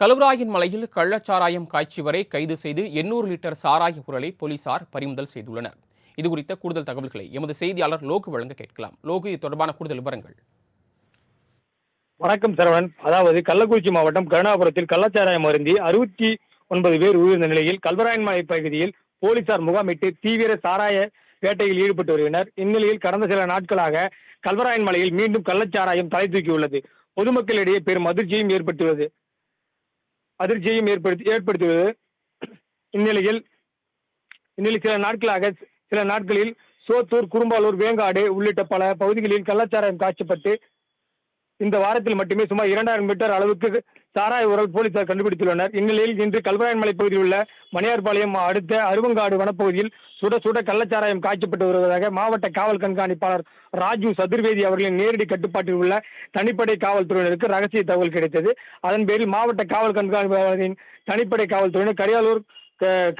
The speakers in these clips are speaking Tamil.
கலுவராயன் மலையில் கள்ளச்சாராயம் காய்ச்சி வரை கைது செய்து எண்ணூறு லிட்டர் சாராய குரலை போலீசார் பறிமுதல் செய்துள்ளனர். இது குறித்த கூடுதல் தகவல்களை எமது செய்தியாளர் லோகு வழங்க கேட்கலாம். லோகு இது தொடர்பான கூடுதல் விவரங்கள். வணக்கம் சரவணன். அதாவது கள்ளக்குறிச்சி மாவட்டம் கருணாபுரத்தில் கள்ளச்சாராயம் அருந்தி அறுபத்தி ஒன்பது பேர் உயிர்ந்த நிலையில் கல்வராயன் மலை பகுதியில் போலீசார் முகாமிட்டு தீவிர சாராய வேட்டையில் ஈடுபட்டு வருகின்றனர். இந்நிலையில் கடந்த சில நாட்களாக கல்வராயன் மலையில் மீண்டும் கள்ளச்சாராயம் தலை தூக்கியுள்ளது. பொதுமக்களிடையே பெரும் அதிர்ச்சியும் ஏற்பட்டுள்ளது. அதிர்ச்சியையும் ஏற்படுத்தி ஏற்படுத்தியுள்ளது இந்நிலையில் இந்நிலையில் சில நாட்களாக சில நாட்களில் சோத்தூர் குறும்பாலூர் வேங்காடு உள்ளிட்ட பல பகுதிகளில் கள்ளச்சாராயம் காய்ச்சப்பட்டு இந்த வாரத்தில் மட்டுமே சுமார் இரண்டாயிரம் மீட்டர் அளவுக்கு சாராய உரல் போலீசார் கண்டுபிடித்துள்ளனர். இந்நிலையில் இன்று கல்வராயன்மலை பகுதியில் உள்ள மணியார்பாளையம் அடுத்த அருவங்காடு வனப்பகுதியில் சுட சுட கள்ளச்சாராயம் காய்ச்சப்பட்டு வருவதாக மாவட்ட காவல் கண்காணிப்பாளர் ராஜு சதுர்வேதி அவர்களின் நேரடி கட்டுப்பாட்டில் உள்ள தனிப்படை காவல்துறையினருக்கு ரகசிய தகவல் கிடைத்தது. அதன் பேரில் மாவட்ட காவல் கண்காணிப்பாளரின் தனிப்படை காவல்துறையினர் கரியாலூர்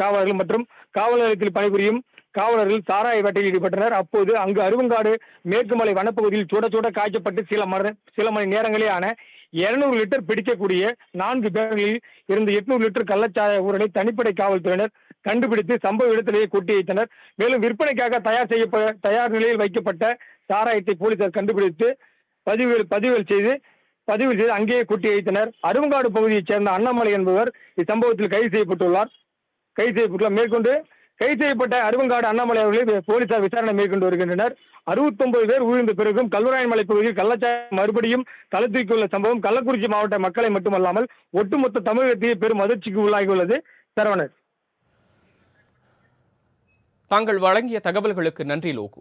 காவலர்கள் மற்றும் காவல் நிலையத்தில் பணிபுரியும் காவலர்கள் சாராய வேட்டையில் ஈடுபட்டனர். அப்போது அங்கு அருவங்காடு மேற்கு மலை வனப்பகுதியில் சுட சுட காய்ச்சப்பட்டு சில மர சில மணி நேரங்களே ஆன 200 லிட்டர் பிடிக்கக்கூடிய நான்கு பேர்களில் இருந்து 800 லிட்டர் கள்ளச்சாராய ஊரலை தனிப்படை காவல்துறையினர் கண்டுபிடித்து சம்பவ இடத்திலேயே கொட்டி வைத்தனர். மேலும் விற்பனைக்காக தயார் செய்ய தயார் நிலையில் வைக்கப்பட்ட சாராயத்தை போலீசார் கண்டுபிடித்து பதிவு பதிவுகள் செய்து பதிவு செய்து அங்கேயே கொட்டி வைத்தனர். அருவங்காடு பகுதியைச் சேர்ந்த அண்ணாமலை என்பவர் இச்சம்பவத்தில் கைது செய்யப்பட்டுள்ளார். கைது செய்யப்பட்டுள்ளார். மேற்கொண்டு கைது செய்யப்பட்ட அருவங்காடு அண்ணாமலை அவர்களை போலீசார் விசாரணை மேற்கொண்டு வருகின்றனர். 69 பேர் உயிர்ந்த பிறகும் கல்வராயன்மலை பகுதியில் கள்ளச்சாரம் மறுபடியும் தலை சம்பவம் கள்ளக்குறிச்சி மாவட்ட மக்களை மட்டுமல்லாமல் ஒட்டுமொத்த தமிழகத்தையே பெரும் அதிர்ச்சிக்கு உள்ளாகியுள்ளது. சரவணன். தாங்கள் வழங்கிய தகவல்களுக்கு நன்றி லோகு.